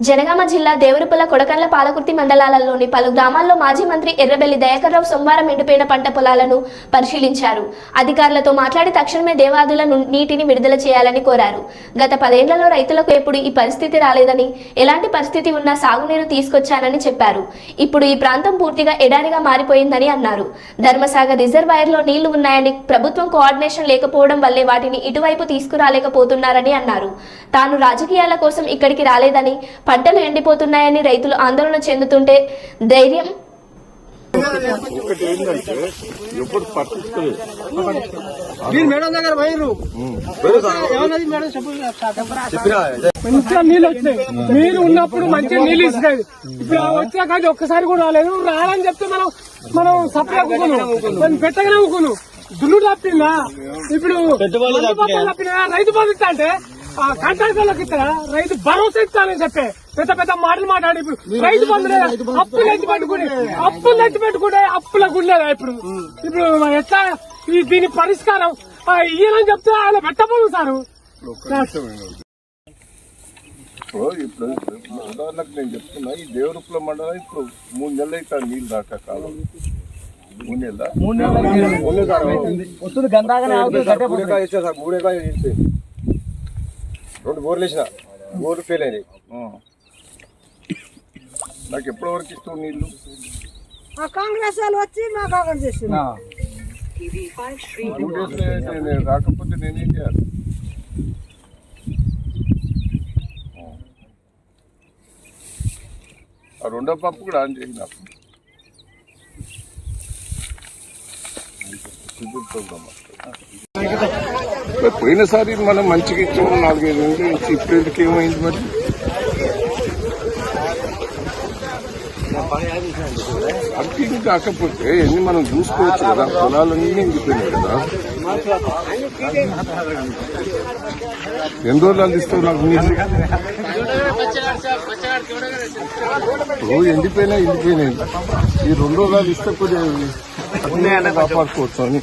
జనగామ జిల్లా దేవరపల్ల కొడకండ్ల పాలకుర్తి మండలాలలోని పలు గ్రామాల్లో మాజీ మంత్రి ఎర్రబెల్లి దయాకర్రావు సోమవారం ఎండిపోయిన పంట పొలాలను పరిశీలించారు. అధికారులతో మాట్లాడి తక్షణమే దేవాదుల ను- నీటిని విడుదల చేయాలని కోరారు. గత పదేళ్ళలో రైతులకు ఎప్పుడు ఈ పరిస్థితి రాలేదని ఎలాంటి పరిస్థితి ఉన్నా సాగునీరు తీసుకొచ్చానని చెప్పారు. ఇప్పుడు ఈ ప్రాంతం పూర్తిగా ఎడారిగా మారిపోయిందని అన్నారు. ధర్మసాగర్ రిజర్వాయర్లో నీళ్ళు ఉన్నాయని ప్రభుత్వం కోఆర్డినేషన్ లేకపోవడం వల్లే వాటిని ఇటువైపు తీసుకురాలేకపోతున్నారని అన్నారు. తాను రాజకీయాల కోసం ఇక్కడికి రాలేదని పంటలు ఎండిపోతున్నాయని రైతులు ఆందోళన చెందుతుంటే ధైర్యం ఒకటి ఏంటంటే ఎప్పుడు పట్టించుకోలేదు. మీరు మేడం దగ్గర పోయిర్రు. ఏమన్నది మేడం చెప్పు మంచిగా నీళ్ళు వచ్చినాయి నీళ్ళు ఉన్నప్పుడు మంచిగా నీళ్ళు ఇచ్చినాయి ఇప్పుడు వచ్చాక అది ఒక్కసారి కూడా రాలేదు. రాలని చెప్తే మనం మనం సప్లై మనం పెట్టగానే అవ్వకును. దుల్లు తప్పిందా? ఇప్పుడు రైతు ఇస్తా అంటే ఆ కాంట్రాక్టర్లకు ఇస్తారా రైతు భరోసా ఇస్తానని చెప్పే పెద్ద పెద్ద మాటలు మాట్లాడి ఇప్పుడు రైతు బంధు లేదా అప్పులు ఎత్తి పెట్టుకుని అప్పులు ఎత్తి పెట్టుకుంటే అప్పులకు ఉండేదా ఇప్పుడు. ఇప్పుడు ఎట్లా దీని పరిష్కారం? ఆ, ఇయ్యనని చెప్తే ఆయన పెట్టబోదు సారు. ఇప్పుడు ఇప్పుడు ఉదాహరణకు నేను చెప్తున్నా ఈ దేవరూపుల మండలం ఇప్పుడు మూడు నెలలు అయితే నీళ్ళు దాకా కాలం. మూడు నెలల? వస్తుంది. గందాగానే ఆగుతుంది. మూడేకాయ ఇచ్చా సార్ మూడేకాయ రెండు బోర్లు వేసిన. బోర్లు ఫెయిల్ అయినాయి. నాకు ఎప్పటి వరకు ఇస్తావు నీళ్ళు ఆ కాంగ్రెస్ వాళ్ళు వచ్చి టూ డేస్ నేను రాకపోతే నేనేం చేయాలి? ఆ. రెండో పప్పు కూడా ఆన్ చేసి నాకు విద్యుత్ ప్రోగ్రామ్ మరి పోయినసారి మనం మంచిగా ఇచ్చాము నాలుగైదు ఇచ్చి ఇప్పుడు ఎందుకు ఏమైంది మరి? అర్థం కాకపోతే ఎన్ని మనం చూసుకోవచ్చు కదా పొలాలన్నీ నిండిపోయినాయి కదా. ఎన్ని రోజులు అందిస్తావు నాకు నీళ్ళు ఇప్పుడు ఎండిపోయినా ఎండిపోయినాయి. ఈ రెండు రోజులు ఇస్తే కొద్దిగా కాపాడుకోవచ్చు అని?